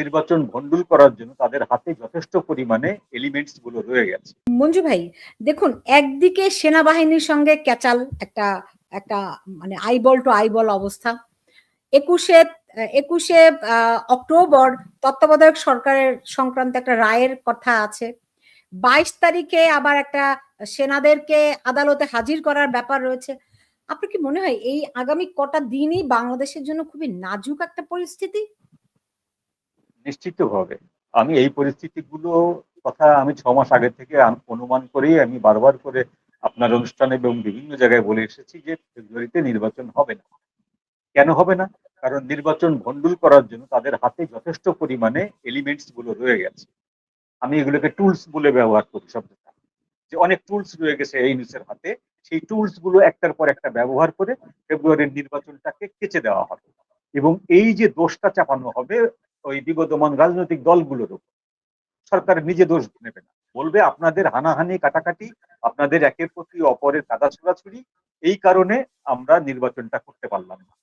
নির্বাচন ভণ্ডুল করার জন্য তাদের হাতে যথেষ্ট পরিমাণে এলিমেন্টসগুলো রয়ে গেছে। মঞ্জু ভাই, দেখুন, একদিকে সেনাবাহিনীর সঙ্গে ক্যাচাল একটা একটা মানে আইবল টু আইবল অবস্থা। একুশে একুশে অক্টোবর তত্ত্বাবধায়ক সরকারের সংক্রান্ত একটা রায়ের কথা আছে। বাইশ তারিখে আবার একটা সেনাদেরকে আদালতে হাজির করার ব্যাপার রয়েছে। আপনার কি মনে হয়, এই আগামী কটা দিনই বাংলাদেশের জন্য খুবই নাজুক একটা পরিস্থিতি? নিশ্চিতভাবে। আমি এই পরিস্থিতিগুলো কথা আমি ছ মাস আগে থেকে অনুমান করেই আমি বারবার করে আপনার অনুষ্ঠানে এবং বিভিন্ন জায়গায় বলে এসেছি যে ফেব্রুয়ারিতে নির্বাচন হবে না। কেন হবে না? কারণ নির্বাচন ভণ্ডুল করার জন্য তাদের হাতে যথেষ্ট পরিমাণে এলিমেন্টসগুলো রয়ে গেছে। আমি এগুলোকে টুলস বলে ব্যবহার করি শব্দটা। যে অনেক টুলস রয়ে গেছে এই নিউজের হাতে। সেই টুলসগুলো একটার পর একটা ব্যবহার করে ফেব্রুয়ারির নির্বাচনটাকে কেচে দেওয়া হবে। এবং এই যে দোষটা চাপানো হবে ওই বিবদমান রাজনৈতিক দলগুলোর উপর। সরকার নিজে দোষ নেবে না। বলবে, আপনাদের হানাহানি, কাটাকাটি, আপনাদের একের প্রতি অপরের কাদা ছোড়াছুড়ি, এই কারণে আমরা নির্বাচনটা করতে পারলাম না।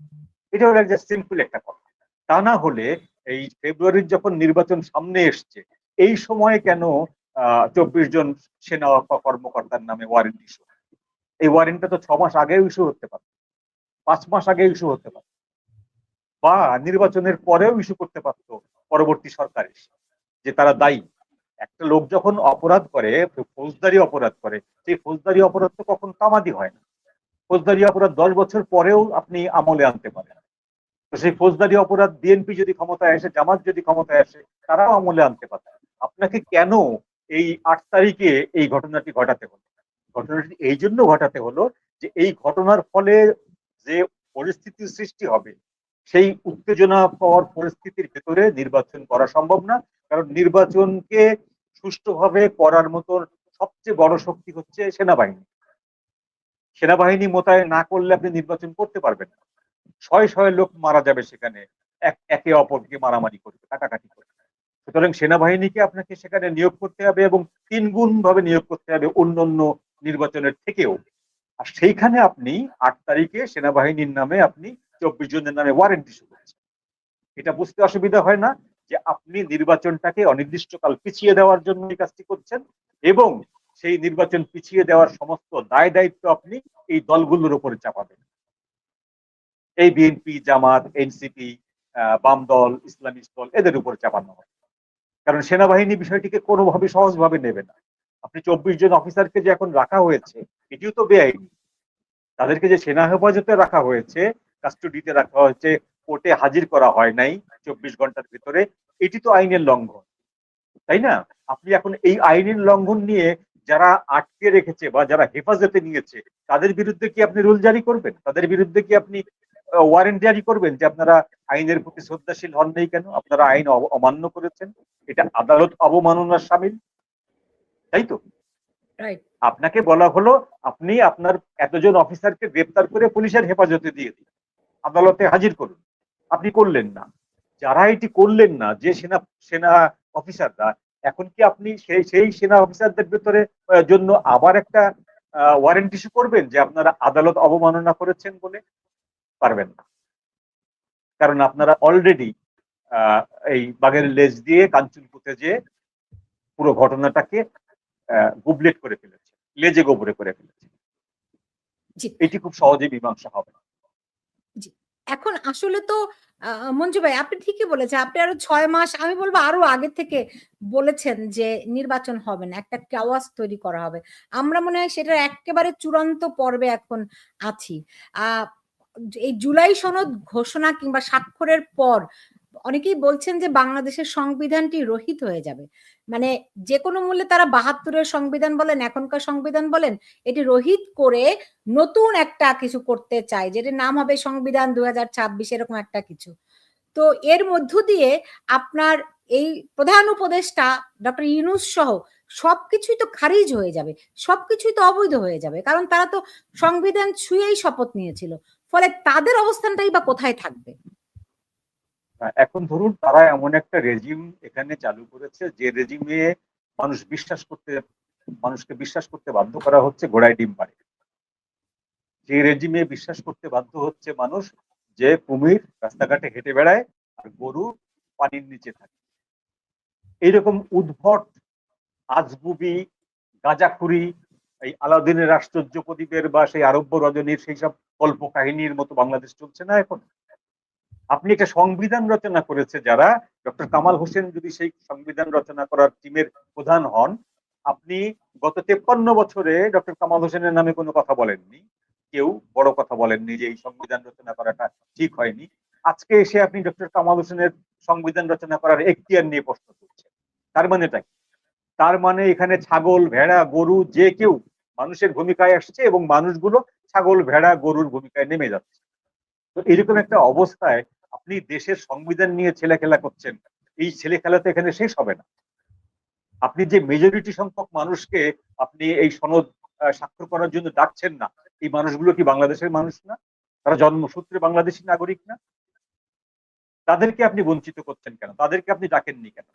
এটা হলো একটা সিম্পল একটা কথা। তা না হলে এই ফেব্রুয়ারির যখন নির্বাচন সামনে এসছে, এই সময়ে কেন চব্বিশ জন সেনা কর্মকর্তার নামে ওয়ারেন্ট ইস্যু এই ওয়ারেন্টটা তো ছ মাস আগেও ইস্যু হতে পারে। পাঁচ মাস আগে ইস্যু হতে পারে। বা নির্বাচনের পরেও ইস্যু করতে পারতো পরবর্তী সরকার যে তারা দায়ী। একটা লোক যখন অপরাধ করে, ফৌজদারি অপরাধ করে, সেই ফৌজদারি অপরাধ তো কখন তামাদি হয় না। ফৌজদারি অপরাধ দশ বছর পরেও আপনি আমলে আনতে পারেন। তো সেই ফৌজদারি অপরাধ বিএনপি যদি ক্ষমতায় আসে, জামাত যদি ক্ষমতায় আসে, তারাও আমলে আনতে পারে আপনাকে কেন এই আট তারিখে এই ঘটনাটি ঘটাতে হলো? ঘটনাটি এই জন্য ঘটাতে হলো যে এই ঘটনার ফলে যে পরিস্থিতির সৃষ্টি হবে সেই উত্তেজনা পাওয়ার পরিস্থিতির ভেতরে নির্বাচন করা সম্ভব না। কারণ নির্বাচনকে সুষ্ঠুভাবে করার মতন সবচেয়ে বড় শক্তি হচ্ছে সেনাবাহিনী। সেনাবাহিনী মোতায়েন না করলে আপনি নির্বাচন করতে পারবেন না। শয়ে শয়ে লোক মারা যাবে সেখানে। এক, একে অপরকে মারামারি করবে, কাটাকাটি করবে। সুতরাং সেনাবাহিনীকে আপনাকে সেখানে নিয়োগ করতে হবে এবং তিন গুণ ভাবে নিয়োগ করতে হবে অন্য অন্য নির্বাচনের থেকেও। আর সেইখানে আপনি আট তারিখে সেনাবাহিনীর নামে আপনি চব্বিশ জনের নামে ওয়ারেন্ট ইস্যু করেছেন এটা বুঝতে অসুবিধা হয় না যে আপনি নির্বাচনটাকে অনির্দিষ্টকাল পিছিয়ে দেওয়ার জন্য এই কাজটি করছেন এবং সেই নির্বাচন পিছিয়ে দেওয়ার সমস্ত দায় দায়িত্ব আপনি এই দলগুলোর উপরে চাপাবেন। এই বিএনপি জামাত এনসিপি বাম দল, ইসলামিক দল, এদের উপর চাপানো হবে কারণ সেনাবাহিনী বিষয়টিকে কোনোভাবে সহজভাবে নেবে না। আপনি চব্বিশ জন অফিসারকে যে এখন রাখা হয়েছে, এটিও তো বেআইনি। তাদেরকে যে সেনা হেফাজতে রাখা হয়েছে কাস্টডিতে রাখা হয়েছে কোর্টে হাজির করা হয় নাই চব্বিশ ঘণ্টার ভিতরে। এটি তো আইনের লঙ্ঘন তাই না? আপনি এখন এই আইনের লঙ্ঘন নিয়ে যারা আটকে রেখেছে বা যারা হেফাজতে নিয়েছে তাদের বিরুদ্ধে কি আপনি রুল জারি করবেন? তাদের বিরুদ্ধে কি আপনি ওয়ারেন্ট জারি করবেন যে আপনারা আইনের প্রতি শ্রদ্ধাশীল হন নেই কেন? আপনারা আইন অমান্য করেছেন। এটা আদালত অবমাননার সামিল তাই তো? আপনাকে বলা হলো আপনি আপনার এতজন অফিসারকে গ্রেপ্তার করে পুলিশের হেফাজতে দিয়ে দিন। আদালতে হাজির করুন। আপনি করলেন না। যারা এটি করলেন না যে সেনা সেনা অফিসাররা এখন কি আপনি সেই সেই সেনা অফিসারদের ভেতরে জন্য আবার একটা ওয়ারেন্ট ইস্যু করবেন যে আপনারা আদালত অবমাননা করেছেন বলে? পারবেন না। কারণ আপনারা অলরেডি এই বাঘের লেজ দিয়ে কাঞ্চন পুঁতে যে পুরো ঘটনাটাকে গুবলেট করে ফেলেছে লেজে গোবরে করে ফেলেছে এটি খুব সহজে মীমাংসা হবে এখন আসলে তো মঞ্জু ভাই আপনি ঠিকই বলেছেন। আপনি আরও ছয় মাস, আমি বলব আরও আগে থেকে বলেছেন যে নির্বাচন হবে না, একটা কেওয়াজ তৈরি করা হবে। আমরা মনে হয় সেটার একেবারে চূড়ান্ত পর্বে এখন আছি। এই জুলাই সনদ ঘোষণা কিংবা স্বাক্ষরের পর অনেকেই বলছেন যে বাংলাদেশের সংবিধানটি রহিত হয়ে যাবে। মানে যে কোনো মূল্যে তারা বাহাত্তরের সংবিধান বলেন, এখনকার সংবিধান বলেন, এটি রহিত করে নতুন একটা কিছু করতে চায়, যেটির নাম হবে সংবিধান দু হাজার ছাব্বিশ এরকম একটা কিছু। তো এর মধ্য দিয়ে আপনার এই প্রধান উপদেষ্টা ডক্টর ইউনুস সহ সবকিছুই তো খারিজ হয়ে যাবে, সবকিছুই তো অবৈধ হয়ে যাবে, কারণ তারা তো সংবিধান ছুঁয়েই শপথ নিয়েছিল। ফলে তাদের অবস্থানটাই বা কোথায় থাকবে? এখন ধরুন তারা এমন একটা রেজিম এখানে চালু করেছে, যে রেজিমে মানুষ বিশ্বাস করতে, মানুষকে বিশ্বাস করতে বাধ্য করা হচ্ছে গোড়ায় ডিম পারে যে রেজিমে বিশ্বাস করতে বাধ্য হচ্ছে মানুষ যে কুমির রাস্তাঘাটে হেঁটে বেড়ায় আর গরু পানির নিচে থাকে। এইরকম উদ্ভট আজগুবি, গাজাখুরি, এই আলাউদ্দিনের আশ্চর্য প্রদীপের বা সেই আরব্য রজনীর সেই সব গল্প কাহিনীর মতো বাংলাদেশ চলছে না এখন। আপনি একটা সংবিধান রচনা করেছে যারা, ডক্টর কামাল হোসেন যদি সেই সংবিধান রচনা করার টিমের প্রধান হন, আপনি গত তেপ্পান্ন বছরে ডক্টর কামাল হোসেনের নামে কোনো কথা বলেননি, কেউ বড় কথা বলেননি যে এই সংবিধান রচনা করাটা ঠিক হয়নি। আজকে এসে আপনি ডক্টর কামাল হোসেনের সংবিধান রচনা করার এখতিয়ার নিয়ে প্রশ্ন তুলছেন। তার মানেটা কি? তার মানে এখানে ছাগল, ভেড়া, গরু, যে কেউ মানুষের ভূমিকায় আসছে এবং মানুষগুলো ছাগল, ভেড়া, গরুর ভূমিকায় নেমে যাচ্ছে। তো এরকম একটা অবস্থায় আপনি দেশের সংবিধান নিয়ে ছেলে খেলা করছেন, এই ছেলে খেলা তো এখানে শেষ হবে না। আপনি যে মেজরিটি সংখ্যক মানুষকে আপনি এই সনদ স্বাক্ষর করার জন্য ডাকছেন না, এই মানুষগুলো কি বাংলাদেশের মানুষ না? তারা জন্মসূত্রে বাংলাদেশী নাগরিক না? তাদেরকে আপনি বঞ্চিত করছেন কেন? তাদেরকে আপনি ডাকেননি কেন?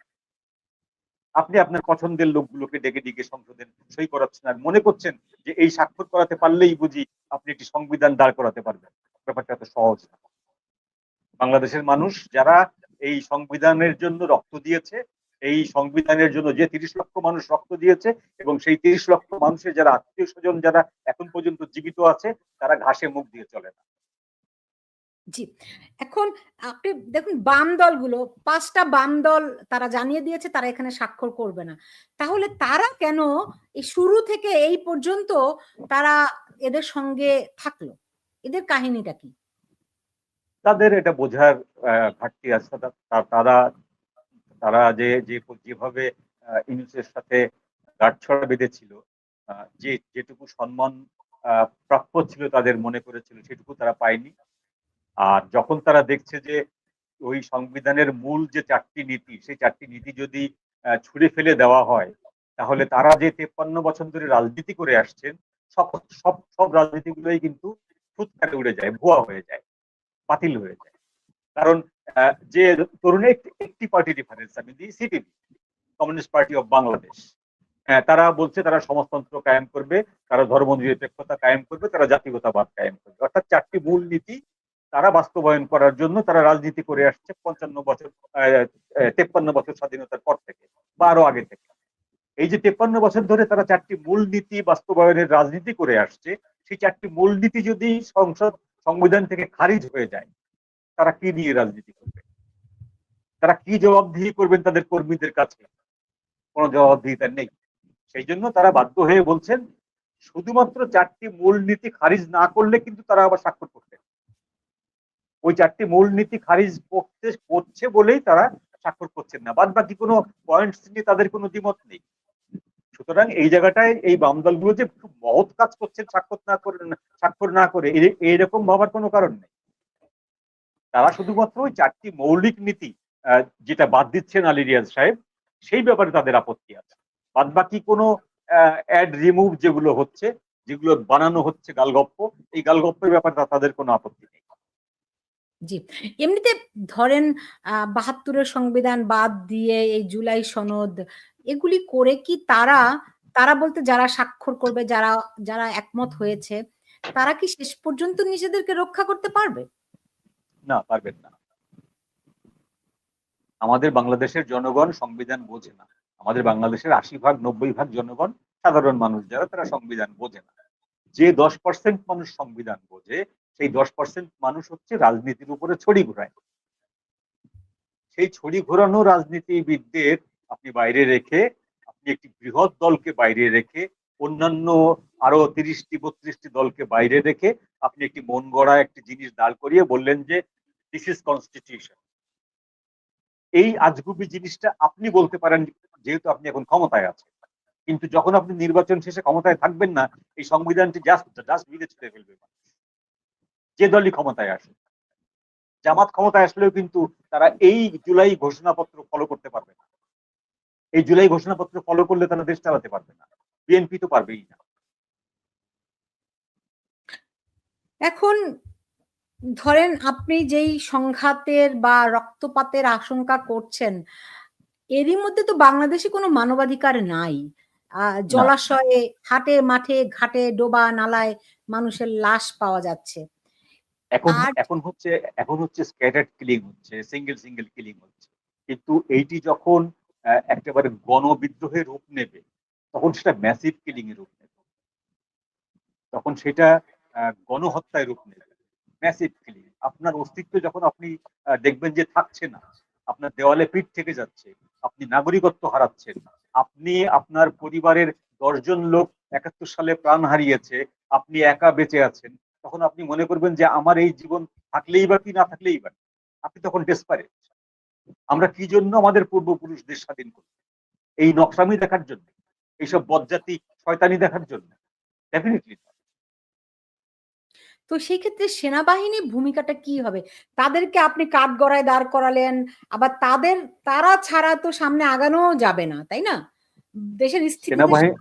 আপনি আপনার পছন্দের লোকগুলোকে ডেকে ডেকে সংশোধন সই করাচ্ছেন আর মনে করছেন যে এই স্বাক্ষর করাতে পারলেই বুঝি আপনি একটি সংবিধান দাঁড় করাতে পারবেন। ব্যাপারটা এত সহজ না। বাংলাদেশের মানুষ যারা এই সংবিধানের জন্য রক্ত দিয়েছে, এই সংবিধানের জন্য যে তিরিশ লক্ষ মানুষ রক্ত দিয়েছে এবং সেই তিরিশ লক্ষ মানুষের যারা আত্মীয় স্বজন যারা এখন পর্যন্ত জীবিত আছে, তারা ঘাসে মুখ দিয়ে চলে না। জি, এখন আপনি দেখুন, বাম দলগুলো, পাঁচটা বাম দল তারা জানিয়ে দিয়েছে, তারা এখানে স্বাক্ষর করবে না। তাহলে তারা কেন এই শুরু থেকে এই পর্যন্ত তারা এদের সঙ্গে থাকল? এদের কাহিনীটা কি? তাদের এটা বোঝার ঘাটতি আছে। তারা তারা যে যেভাবে ইউনুসের সাথে গাঁটছড়া বেঁধেছিল যে, যেটুকু সম্মান প্রাপ্য ছিল তাদের মনে করেছিল, সেটুকু তারা পায়নি। আর যখন তারা দেখছে যে ওই সংবিধানের মূল যে চারটি নীতি, সেই চারটি নীতি যদি ছুঁড়ে ফেলে দেওয়া হয়, তাহলে তারা যে তেপ্পান্ন বছর ধরে রাজনীতি করে আসছেন, সব সব সব রাজনীতিগুলোই কিন্তু ফুৎকারে উড়ে যায়, ভুয়া হয়ে যায়। বাতিল হয়ে যায়। কারণ যে তরুণের একটি- পার্টি ডিফারেন্স আমি দিই CPB Communist Party of Bangladesh তারা বলছে তারা সমাজতন্ত্র কায়েম করবে, তারা ধর্ম নিরপেক্ষতা কায়েম করবে, তারা জাতিগতবাদ কায়েম করবে। অর্থাৎ চারটি মূল নীতি তারা বাস্তবায়ন করার জন্য তারা রাজনীতি করে আসছে পঞ্চান্ন বছর তেপ্পান্ন বছর স্বাধীনতার পর থেকে বা আরও আগে থেকে। এই যে তেপ্পান্ন বছর ধরে তারা চারটি মূল নীতি বাস্তবায়নের রাজনীতি করে আসছে, সেই চারটি মূল নীতি যদি সংসদ সংবিধান থেকে খারিজ হয়ে যায়, তারা কি নিয়ে রাজনীতি করবে? তারা কি জবাবদিহি করবেন তাদের কর্মীদের কাছে? কোনো জবাবদিহিতা নেই। সেই জন্য তারা বাধ্য হয়ে বলছেন, শুধুমাত্র চারটি মূল নীতি খারিজ না করলে কিন্তু তারা আবার স্বাক্ষর করতেন ওই চারটি মূল নীতি খারিজ করতে, করছে বলেই তারা স্বাক্ষর করছেন না। বাদ বাকি কোনো পয়েন্টস নিয়ে তাদের কোনো দ্বিমত নেই। সুতরাং এই জায়গাটায় এই বাম দলগুলো যে খুব মহৎ কাজ করছেন স্বাক্ষর না করে, স্বাক্ষর না করে এইরকম ভাবার কোনো কারণ নেই। তারা শুধুমাত্র ওই চারটি মৌলিক নীতি যেটা বাদ দিচ্ছেন আলী রিয়াজ সাহেব, সেই ব্যাপারে তাদের আপত্তি আছে। বাদ বাকি কোনো অ্যাড রিমুভ যেগুলো হচ্ছে, যেগুলো বানানো হচ্ছে গালগপ্প, এই গালগপ্পের ব্যাপারে তাদের কোনো আপত্তি নেই। জি, এমনিতে ধরেন বাহাত্তরের সংবিধান বাদ দিয়ে এই জুলাই সনদ, এগুলি করে কি তারা তারা বলতে যারা স্বাক্ষর করবে, যারা যারা একমত হয়েছে, তারা কি শেষ পর্যন্ত নিজেদেরকে রক্ষা করতে পারবে? না, পারবেন না। আমাদের বাংলাদেশের জনগণ সংবিধান বোঝে না। আমাদের বাংলাদেশের আশি ভাগ, নব্বই ভাগ জনগণ সাধারণ মানুষ, যারা তারা সংবিধান বোঝে না। যে দশ পার্সেন্ট মানুষ সংবিধান বোঝে সেই দশ পার্সেন্ট মানুষ হচ্ছে রাজনীতির উপরে ছড়ি ঘোরায়। সেই ছড়ি ঘোরানো রাজনীতিবিদদের আপনি বাইরে রেখে, আপনি একটি বৃহৎ দলকে বাইরে রেখে, অন্যান্য আরও তিরিশটি, বত্রিশটি দলকে বাইরে রেখে আপনি একটি মন গড়া একটি জিনিস দাঁড় করিয়ে বললেন যে দিস ইজ কনস্টিটিউশন এই আজগুবি জিনিসটা আপনি বলতে পারেন যেহেতু আপনি এখন ক্ষমতায় আছেন। কিন্তু যখন আপনি নির্বাচন শেষে ক্ষমতায় থাকবেন না, এই সংবিধানটি জাস্ট জাস্ট বিলে ছুড়ে ফেলবে। যে দলই ক্ষমতায় আসে। জামাত ক্ষমতায় আসলেও কিন্তু তারা এই জুলাই ঘোষণাপত্র ফলো করতে পারবে না। এই জুলাই ঘোষণাপত্র ফলো করলে তারা দেশ চালাতে পারবে না। বিএনপি তো পারবেই না। এখন ধরেন আপনি যেই সংঘাতের বা রক্তপাতের আশঙ্কা করছেন, এরই মধ্যে তো বাংলাদেশে কোনো মানবাধিকার নাই। জলাশয়ে হাটে মাঠে ঘাটে ডোবা নালায় মানুষের লাশ পাওয়া যাচ্ছে। এখন এখন হচ্ছে এখন হচ্ছে স্ক্যাটার্ড কিলিং হচ্ছে সিঙ্গেল সিঙ্গেল কিলিং হচ্ছে। কিন্তু এইটি যখন একেবারে গণবিদ্রোহের রূপ নেবে তখন সেটা ম্যাসিভ কিলিং এর রূপ নেবে। তখন সেটা গণহত্যায় রূপ নেবে। ম্যাসিভ কিলিং আপনার অস্তিত্ব যখন আপনি দেখবেন যে থাকছে না আপনার দেওয়ালে পিঠ থেকে যাচ্ছে আপনি নাগরিকত্ব হারাচ্ছেন আপনি আপনার পরিবারের দশজন লোক একাত্তর সালে প্রাণ হারিয়েছে আপনি একা বেঁচে আছেন তখন আপনি মনে করবেন যে আমার এই জীবন থাকলেই বা কি না থাকলেই বা আপনি তখন ডেসপারেট আমরা কি জন্য আমাদের পূর্বপুরুষদের স্বাধীন করছি এই নকশামি দেখার জন্য? এইসব বজ্জাতি শয়তানি দেখার জন্য? ডেফিনেটলি তো সেই ক্ষেত্রে সেনাবাহিনীর ভূমিকাটা কি হবে? তাদেরকে আপনি কাঠ গড়ায় দাঁড় করালেন আবার তাদের তারা ছাড়া তো সামনে আগানো যাবে না তাই না? দেশের সেনাবাহিনী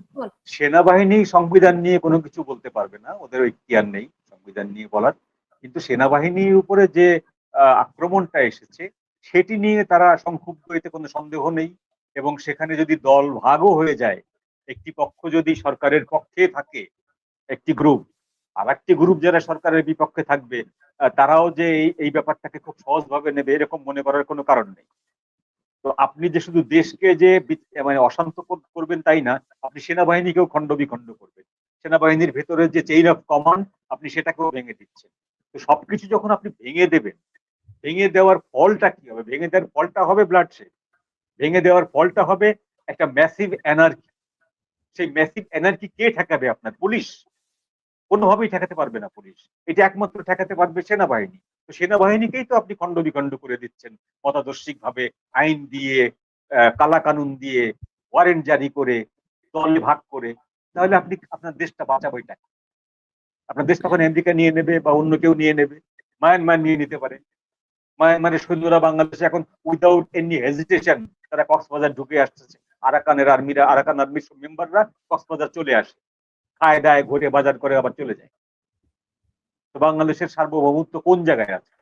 সেনাবাহিনী সংবিধান নিয়ে কোনো কিছু বলতে পারবে না ওদের ওই জ্ঞান নেই। সংবিধান নিয়ে বলার। কিন্তু সেনাবাহিনীর উপরে যে আক্রমণটা এসেছে, সেটি নিয়ে তারা সংক্ষুব্ধ এতে কোনো সন্দেহ নেই এবং সেখানে যদি দল ভাগও হয়ে যায়, একটি পক্ষ যদি সরকারের পক্ষে থাকে, একটি গ্রুপ আর একটি গ্রুপ যারা সরকারের বিপক্ষে থাকবে তারাও যে এই ব্যাপারটাকে খুব সহজভাবে নেবে, এরকম মনে করার কোনো কারণ নেই। তো আপনি যে শুধু দেশকে যে মানে অশান্ত কর- করবেন তাই না, আপনি সেনাবাহিনীকেও খণ্ড বিখণ্ড করবেন। সেনাবাহিনীর ভেতরে যে চেইন অফ কমান্ড আপনি সেটাকেও ভেঙে দিচ্ছেন। তো সবকিছু যখন আপনি ভেঙে দেবেন, ভেঙে দেওয়ার ফলটা কি হবে? ভেঙে দেওয়ার ফলটা হবে ব্লাডশেড ভেঙে দেওয়ার ফলটা হবে একটা ম্যাসিভ এনার্জি সেই ম্যাসিভ এনার্জি কে ঠেকাবে আপনার? পুলিশ। কোনোভাবেই ঠেকাতে পারবে না পুলিশ। এটা একমাত্র ঠেকাতে পারবে সেনাবাহিনী। তো সেনাবাহিনীকেই তো আপনি খণ্ড বিখণ্ড করে দিচ্ছেন মতাদর্শিক ভাবে আইন দিয়ে কালা কানুন দিয়ে ওয়ারেন্ট জারি করে, দলে ভাগ করে। তাহলে আপনি আপনার দেশটা বাঁচাবেটা কি? আপনার দেশ তখন আমেরিকা নিয়ে নেবে বা অন্য কেউ নিয়ে নেবে মায়ানমার নিয়ে নিতে পারে। মায়ানমারের সৈন্যরা বাংলাদেশে এখন উইদাউট এনি হেজিটেশন তারা কক্সবাজার ঢুকে আসতেছে। আরাকানের আর্মিরা আরাকান আর্মির মেম্বাররা কক্সবাজার চলে আসে। খায় দায় ঘুরে বাজার করে আবার চলে যায়। তো বাংলাদেশের সার্বভৌমত্ব কোন জায়গায় আছে?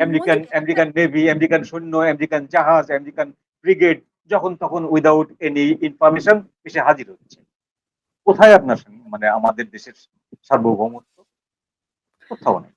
আমেরিকান আমেরিকান নেভি আমেরিকান সৈন্য আমেরিকান জাহাজ আমেরিকান ব্রিগেড যখন তখন উইদাউট এনি ইনফরমেশন এসে হাজির হচ্ছে। কোথায় আপনার মানে আমাদের দেশের সার্বভৌমত্ব? কোথাও নেই।